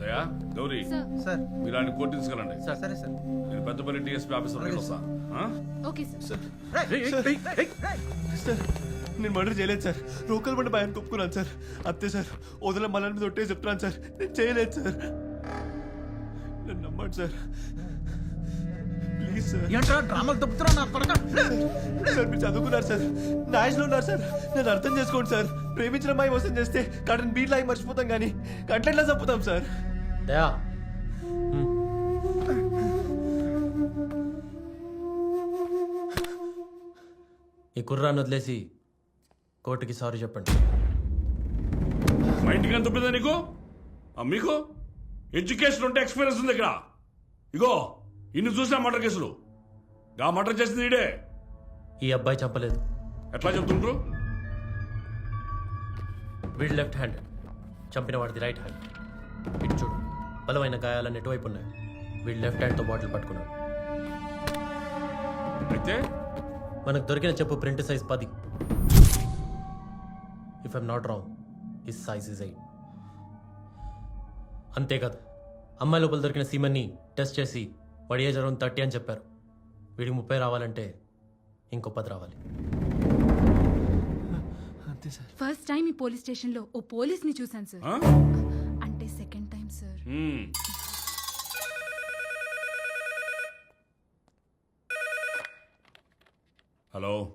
దయా గౌరీ. సార్. మీరు ఆయన కోర్టు తీసుకెళ్ళండి. సార్ సరే సార్. నేను పెద్దపల్లి టీఎస్పీ ఆఫీస్ వరకు వస్తా. ఆ? Okay sir. సార్. నేను మర్డర్ చేయలేదు సార్ రోకల్ బండి భయాన్ని కొప్పుకున్నాను సార్ అంతే సార్ వదిలే మళ్ళీ మీద ఒట్టే చెప్తున్నాను సార్ నేను చేయలేదు సార్ నన్ను నమ్మండి సార్ ప్లీజ్ సార్ ఏంట్రా డ్రామాలు తప్పుతున్నా నా కొడక? సార్ మీరు చదువుకున్నారు సార్ నాయస్లో ఉన్నారు సార్ నేను అర్థం చేసుకోండి సార్ ప్రేమించిన అమ్మాయి మోసం చేస్తే కటన్ బీట్ లాగి మర్చిపోతాం కానీ కంటెంట్లో చంపుతాం సార్ దయా. ఈ కుర్రాన్ని వదిలేసి కోర్టుకి సారీ చెప్పండి. మా ఇంటికి ఎంత తప్పిందా నీకు? ఆ, మీకు? ఎడ్యుకేషన్ ఉంటే ఎక్స్పీరియన్స్ ఉంది ఇక్కడ. ఇగో ఇన్ని చూసిన మర్డర్ కేసులు. గా మర్డర్ చేసింది ఈడే. ఈ అబ్బాయి చంపలేదు. ఎట్లా చెప్తుండ్రు? వీడ్ లెఫ్ట్ హ్యాండ్. చంపిన వాడిది రైట్ హ్యాండ్. ఇటు చూడు బలమైన గాయాలన్నీ ఎటువైపు ఉన్నాయి? వీడు లెఫ్ట్ హ్యాండ్తో బాటిల్ పట్టుకున్నాడు. అయితే? మనకు దొరికిన చెప్పు ప్రింట్ సైజ్ పది. If I'm not wrong is size is eight అంతేకాదు అమ్మాయి లోపల దొరికిన సీమన్ని టెస్ట్ చేసి వాడి ఏజ్ అరౌండ్ థర్టీ అని చెప్పారు. వీడికి ముప్పై రావాలంటే ఇంకో పది రావాలి. అంతే సార్. ఫస్ట్ టైం ఈ పోలీస్ స్టేషన్లో ఓ పోలీస్ని చూసాను సార్? అంటే second time sir. Hello.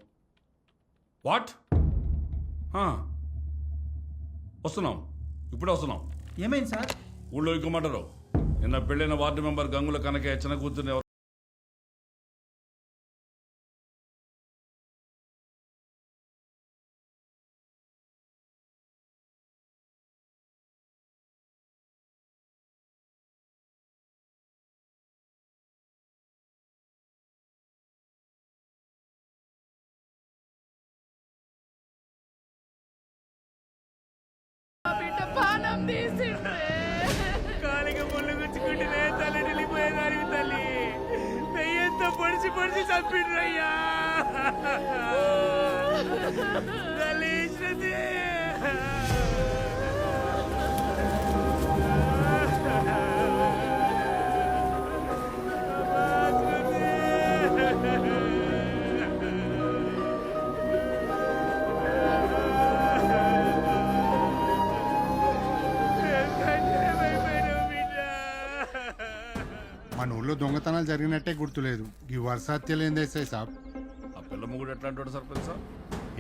What. వస్తున్నాం. ఇప్పుడే వస్తున్నాం. ఏమైంది సార్? ఊళ్ళో ఇక్కమంటారు నిన్న పెళ్ళైన వార్డు మెంబర్ గంగుల కనకే చిన్న కూతుర్ని ఎవరు కాలిగా ముళ్ళు గుచ్చుకుంటేనే తల్లి వెళ్ళిపోయేదానికి తల్లి. పెయ్యంతో పొడిచి పొడిచి చంపిడ్రయ్యా దొంగతనాలు జరిగినట్టే గుర్తులేదు. ఈ వర్షాత్యలు ఏం చేస్తాయి సాబ్? ఆ పిల్ల ముగ్గుడు ఎట్లాంటి సర్పంచ్ సార్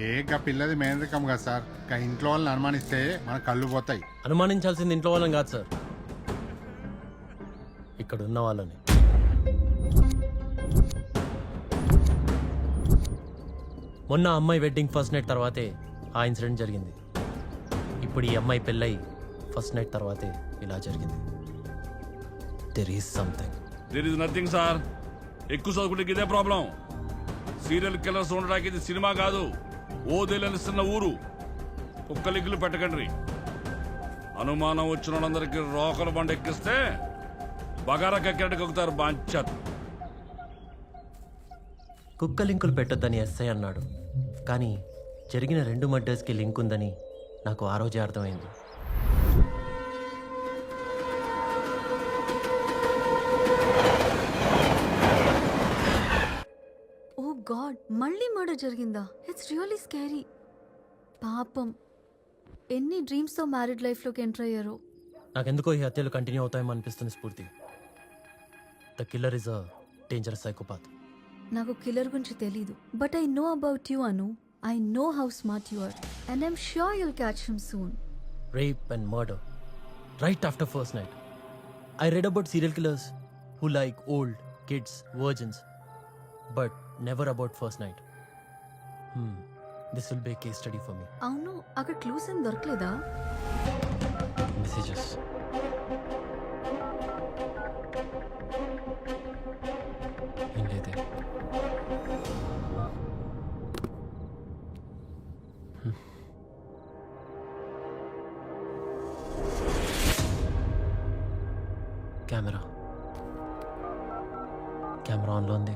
ఏ గా పిల్లది మేనరికం కదా సార్. గా ఇంట్లో వాళ్ళని అనుమానిస్తే మన కళ్ళు పోతాయి. అనుమానించాల్సింది ఇంట్లో వాళ్ళని కాదు సార్. ఇక్కడ ఉన్న వాళ్ళని. మొన్న అమ్మాయి వెడ్డింగ్ ఫస్ట్ నైట్ తర్వాతే ఆ ఇన్సిడెంట్ జరిగింది. ఇప్పుడు ఈ అమ్మాయి పెళ్ళై ఫస్ట్ నైట్ తర్వాతే ఇలా జరిగింది. There is something there is nothing sir ఎక్కువ చదువుకుంటే ఇదే ప్రాబ్లం సీరియల్ కిల్లర్స్ ఉండడానికి ఇది సినిమా కాదు. ఓ తెలియనిస్తున్న ఊరు కుక్కలిగ్గులు పెట్టకండి. అనుమానం వచ్చిన వాళ్ళందరికీ రోకల బండ ఎక్కిస్తే బగారా కక్కినట్టు కక్కుతారు బాంచత్. కుక్క లింకులు పెట్టొద్దని ఎస్ఐ అన్నాడు. కానీ జరిగిన రెండు మర్డర్స్కి లింక్ ఉందని నాకు ఆ రోజే అర్థమైంది ఓ గాడ్ మళ్ళీ మర్డర్ జరిగిందా? ఇట్స్ రియల్లీ స్కేరీ పాపం. ఎన్ని డ్రీమ్స్తో మ్యారీడ్ లైఫ్లోకి ఎంటర్ అయ్యారో. నాకెందుకో ఈ హత్యలు కంటిన్యూ అవుతాయేమో అనిపిస్తుంది స్ఫూర్తి. The killer is a dangerous psychopath నాకు కిల్లర్ గురించి తెలీదు. But I know about you Anu I know how smart you are and I'm sure you'll catch him soon rape and murder. Right after first night. I read about serial killers who like old, kids, virgins, but never about first night this will be case study for me అవును అక్కడ clues ఏం దొరకలేదా? Messages camera camera ఆన్లో ఉంది.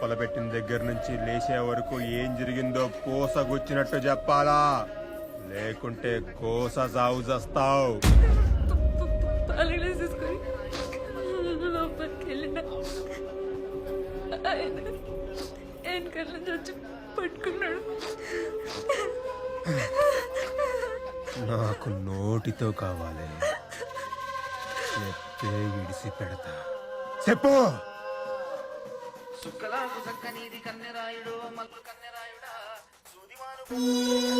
లోపల పెట్టిన దగ్గర నుంచి లేచే వరకు ఏం జరిగిందో పూసగుచ్చినట్టు చెప్పాలా? లేకుంటే కోస సాగు చేస్తావు. పట్టుకున్నాడు. నాకు నోటితో కావాలి. చెప్తే విడిసి పెడతా. చెప్పు! పోయినప్పుడు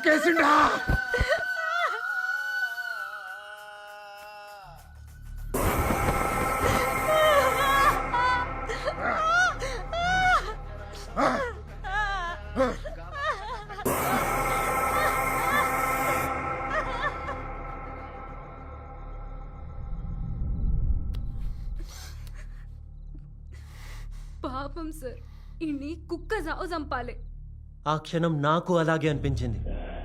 నాకేసిండా పాపం సార్ ఇన్ని కుక్క చంపాలి. ఆ క్షణం నాకు అలాగే అనిపించింది.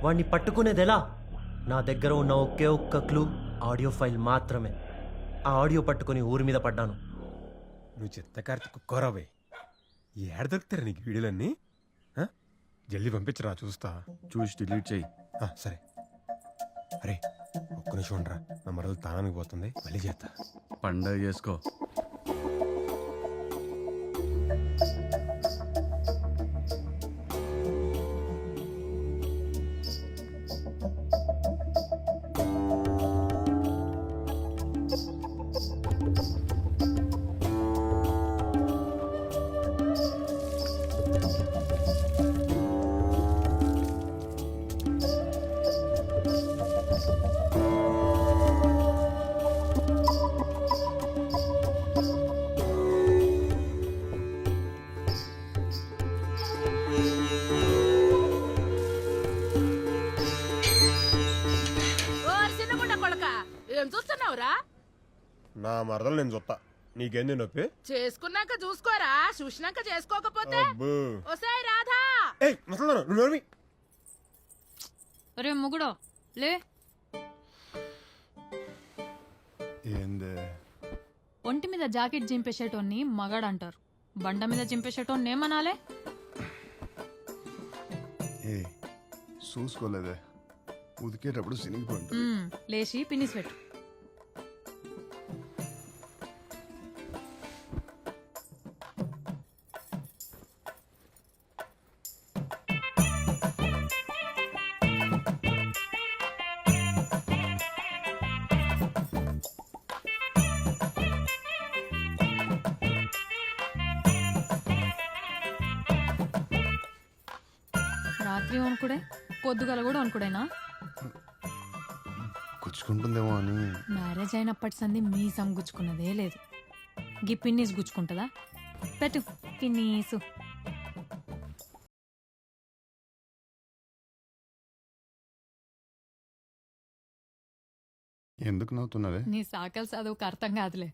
వాడిని పట్టుకునేది ఎలా నా దగ్గర ఉన్న ఒకే ఒక్క క్లూ ఆడియో ఫైల్ మాత్రమే. ఆ ఆడియో పట్టుకుని ఊరి మీద పడ్డాను. నువ్వు చెత్త కార్తీ కుక్కోరావే ఏడ దొరుకుతారా నీకు వీడియోలన్నీ? ఆ? జల్దీ పంపించరా చూస్తా. చూసి డిలీట్ చేయి. ఆ, సరే. అరే ఒక్క నిమిషం ఉండరా. నా మరలు తానానికి పోతుంది. మళ్ళీ చేస్తా పండగ చేసుకో. నీకేంది నొప్పి? చేసుకున్నాక చూసుకోరా చూసినాక చేసుకోకపోతే అబ్బో. ఒసేయ్ రాధా. ఏయ్ ముసలి నువ్వు నోర్మి ఒరే ముగుడో లే. ఏందే? ఒంటి మీద జాకెట్ చింపేసేటోన్ని మగాడు అంటారు బండ మీద చింపేసేటోన్ని ఏమనాలే? ఏ చూసుకోలేదే. ఉతికేటప్పుడు సినిగిపోయింది మ్మ్, లేచి పిన్నిస్ పెట్టు. వణుకుడే పొద్దుగల కూడా వణుకుడేనా గుచ్చుకుంటుందేమో అని. మ్యారేజ్ అయినప్పటి సంది మీసం గుచ్చుకున్నదే లేదు. గీ పిన్నీస్ గుచ్చుకుంటుందా? పెట్టు పిన్నీసు. ఎందుకు నవ్వుతున్నారే? నీ సాకల్ చదువుకు అర్థం కాదులే.